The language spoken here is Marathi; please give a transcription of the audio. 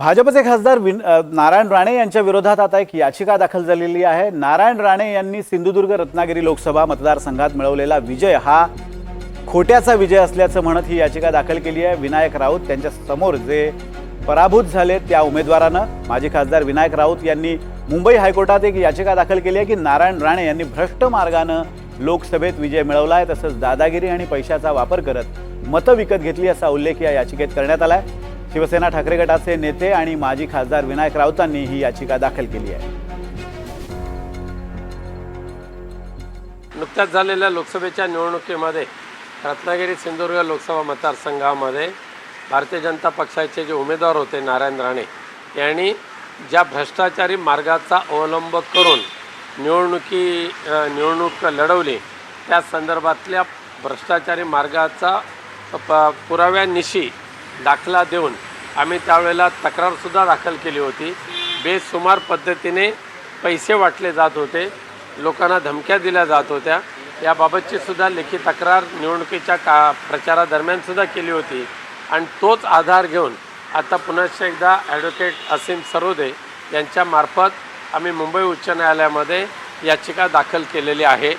भाजपचे खासदार विन नारायण राणे यांच्या विरोधात आता एक याचिका दाखल झालेली आहे. नारायण राणे यांनी सिंधुदुर्ग रत्नागिरी लोकसभा मतदारसंघात मिळवलेला विजय हा खोट्याचा विजय असल्याचं म्हणत ही याचिका दाखल केली आहे. विनायक राऊत त्यांच्यासमोर जे पराभूत झाले त्या उमेदवारानं माजी खासदार विनायक राऊत यांनी मुंबई हायकोर्टात एक याचिका दाखल केली आहे की नारायण राणे यांनी भ्रष्ट मार्गानं लोकसभेत विजय मिळवला आहे तसंच दादागिरी आणि पैशाचा वापर करत मतं विकत घेतली असा उल्लेख या याचिकेत करण्यात आला आहे शिवसेना ठाकरे गटाचे नेते आणि माजी खासदार विनायक राऊतांनी ही याचिका दाखल केली आहे. नुकत्याच झालेल्या लोकसभेच्या निवडणुकीमध्ये रत्नागिरी सिंधुदुर्ग लोकसभा मतदारसंघामध्ये भारतीय जनता पक्षाचे जे उमेदवार होते नारायण राणे यांनी ज्या भ्रष्टाचारी मार्गाचा अवलंब करून निवडणुकी निवडणूक लढवली त्या संदर्भातल्या भ्रष्टाचारी मार्गाचा प पुराव्यानिशी दाखला देऊन आम्ही त्यावेळेला तक्रारसुद्धा दाखल केली होती. बेसुमार पद्धतीने पैसे वाटले जात होते. लोकांना धमक्या दिल्या जात होत्या. याबाबतची सुद्धा लेखी तक्रार निवडणुकीच्या का प्रचारादरम्यानसुद्धा केली होती. आणि तोच आधार घेऊन आता पुनश्च एकदा ॲडव्होकेट असीम सरोदे यांच्यामार्फत आम्ही मुंबई उच्च न्यायालयामध्ये याचिका दाखल केलेली आहे.